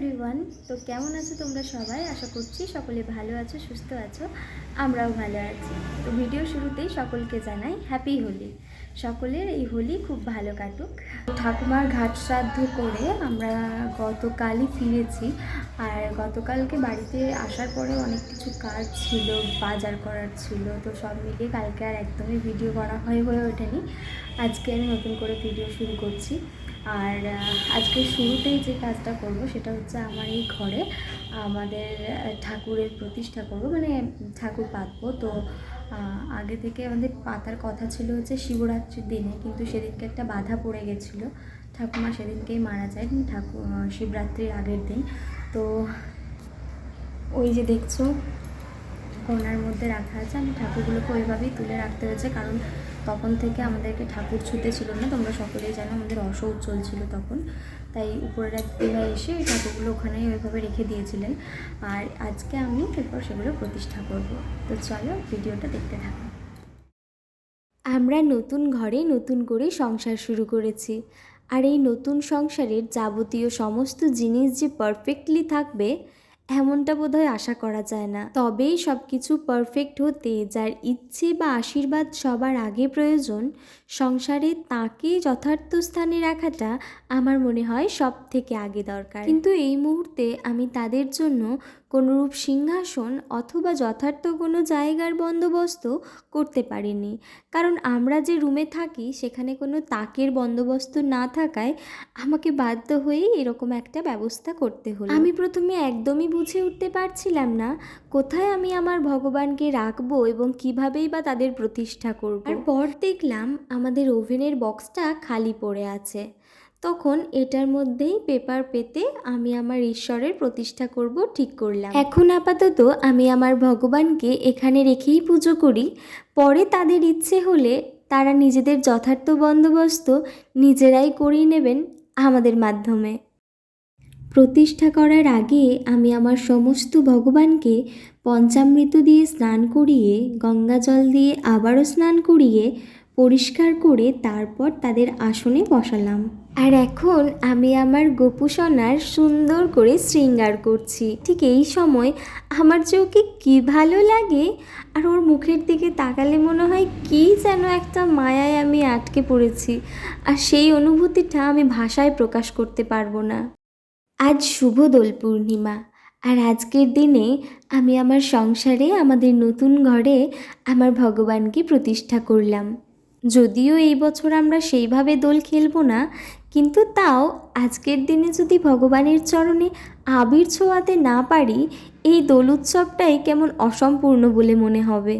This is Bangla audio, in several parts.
এভরিওয়ান তো কেমন আছো তোমরা সবাই? আশা করছি সকলে ভালো আছো, সুস্থ আছো। আমরাও ভালো আছি। তো ভিডিও শুরুতেই সকলকে জানাই হ্যাপি হোলি সকলের এই হোলি খুব ভালো কাটুক। ঠাকুমার ঘাট শ্রাদ্ধ করে আমরা গতকালই ফিরেছি। আর গতকালকে বাড়িতে আসার পরে অনেক কিছু কাজ ছিল, বাজার করার ছিল। তো সব মিলিয়ে কালকে আর একদমই ভিডিও করা হয়ে হয়ে ওঠেনি। আজকে আমি নতুন করে ভিডিও শুরু করছি। আর আজকে শুরুতেই যে কাজটা করব সেটা হচ্ছে আমার এই ঘরে আমাদের ঠাকুরের প্রতিষ্ঠা করব মানে ঠাকুর পাতবো। তো আগে থেকে আমাদের পাতার কথা ছিল হচ্ছে শিবরাত্রির দিনে, কিন্তু সেদিনকে একটা বাধা পড়ে গেছিল। ঠাকুমা সেদিনকেই মারা যায় ঠাকুর শিবরাত্রির আগের দিন। তো, ওই যে দেখছ কোনার মধ্যে রাখা আছে। আমি ঠাকুরগুলোকে ওইভাবেই তুলে রাখতে হয়েছে, কারণ তখন থেকে আমাদেরকে ঠাকুর ছুতে ছিল না। তোমরা সকলেই জানো আমাদের অসৌচ চলছিল তখন। তাই উপরের এক দিঘা এসে ওই ঠাকুরগুলো ওখানেই ওইভাবে রেখে দিয়েছিলেন। আর আজকে আমি এরপর সেগুলো প্রতিষ্ঠা করব। তো চলো ভিডিওটা দেখতে থাকো। আমরা নতুন ঘরে নতুন করে সংসার শুরু করেছি। আর এই নতুন সংসারের যাবতীয় সমস্ত জিনিস যে পারফেক্টলি থাকবে এমনটা বোধহয় আশা করা যায় না। তবেই সব কিছু পারফেক্ট হতে, যার ইচ্ছে বা আশীর্বাদ সবার আগে প্রয়োজন, সংসারে তাকে যথার্থ স্থানে রাখাটা আমার মনে হয় সব থেকে আগে দরকার। কিন্তু এই মুহূর্তে আমি তাদের জন্য কোনোরূপ সিংহাসন অথবা যথার্থ কোনো জায়গার বন্দোবস্ত করতে পারিনি। কারণ আমরা যে রুমে থাকি, সেখানে কোনো তাকের বন্দোবস্ত না থাকায় আমাকে বাধ্য হয়েই এরকম একটা ব্যবস্থা করতে হলো। আমি প্রথমে একদমই বুঝে উঠতে পারছিলাম না কোথায় আমি আমার ভগবানকে রাখব এবং কিভাবেই বা তাদের প্রতিষ্ঠা করব। আর পর দেখলাম আমাদের ওভেনের বক্সটা খালি পড়ে আছে। তখন এটার মধ্যেই পেপার পেতে আমি আমার ঈশ্বরের প্রতিষ্ঠা করব ঠিক করলাম। এখন আপাতত আমি আমার ভগবানকে এখানে রেখেই পুজো করি। পরে তাদের ইচ্ছে হলে তারা নিজেদের যথার্থ বন্দোবস্ত নিজেরাই করিয়ে নেবেন আমাদের মাধ্যমে। প্রতিষ্ঠা করার আগে আমি আমার সমস্ত ভগবানকে পঞ্চামৃত দিয়ে স্নান করিয়ে, গঙ্গা জল দিয়ে আবারও স্নান করিয়ে পরিষ্কার করে তারপর তাদের আসনে বসালাম। আর এখন আমি আমার গোপুসোনার সুন্দর করে শৃঙ্গার করছি। ঠিক এই সময় আমার ওকে কী ভালো লাগে আর ওর মুখের দিকে তাকালে মনে হয় কী যেন একটা মায়ায় আমি আটকে পড়েছি। আর সেই অনুভূতিটা আমি ভাষায় প্রকাশ করতে পারব না। আজ শুভ দোল পূর্ণিমা। আর আজকের দিনে আমি আমার সংসারে, আমাদের নতুন ঘরে আমার ভগবানকে প্রতিষ্ঠা করলাম। যদিও এই বছর আমরা সেইভাবে দোল খেলব না, কিন্তু তাও আজকের দিনে যদি ভগবানের চরণে আবির ছোঁয়াতে না পারি, এই দোল উৎসবটাই কেমন অসম্পূর্ণ বলে মনে হবে।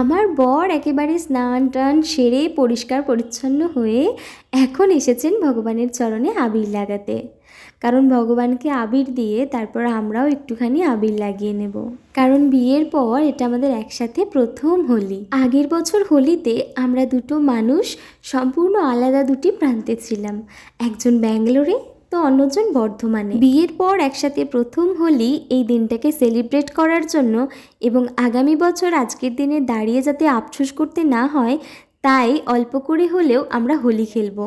আমার বর একেবারে স্নান টান সেরে পরিষ্কার পরিচ্ছন্ন হয়ে এখন এসেছেন ভগবানের চরণে আবির লাগাতে। কারণ ভগবানকে আবির দিয়ে তারপর আমরাও একটুখানি আবির লাগিয়ে নেব। কারণ বিয়ের পর এটা আমাদের একসাথে প্রথম হোলি। আগের বছর হোলিতে আমরা দুটো মানুষ সম্পূর্ণ আলাদা দুটি প্রান্তে ছিলাম। একজন ব্যাঙ্গালোরে তো অন্যজন বর্ধমানে। বিয়ের পর একসাথে প্রথম হোলি এই দিনটাকে সেলিব্রেট করার জন্য এবং আগামী বছর আজকের দিনে দাঁড়িয়ে যাতে আফসোস করতে না হয় তাই অল্প করে হলেও আমরা হোলি খেলব।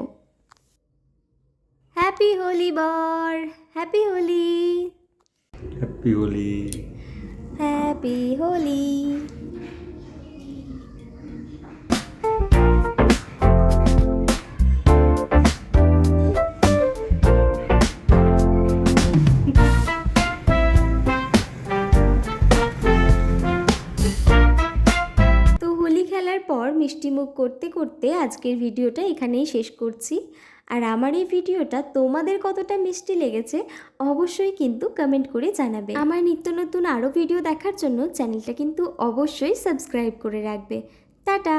হ্যাপি হোলি বর! Happy Holi happy Holi happy Holi মিষ্টিমুখ করতে করতে আজকের ভিডিওটা এখানেই শেষ করছি। আর আমার এই ভিডিওটা তোমাদের কতটা মিষ্টি লেগেছে অবশ্যই কিন্তু কমেন্ট করে জানাবে। আমার নিত্য নতুন আরও ভিডিও দেখার জন্য চ্যানেলটা কিন্তু অবশ্যই সাবস্ক্রাইব করে রাখবে। টাটা!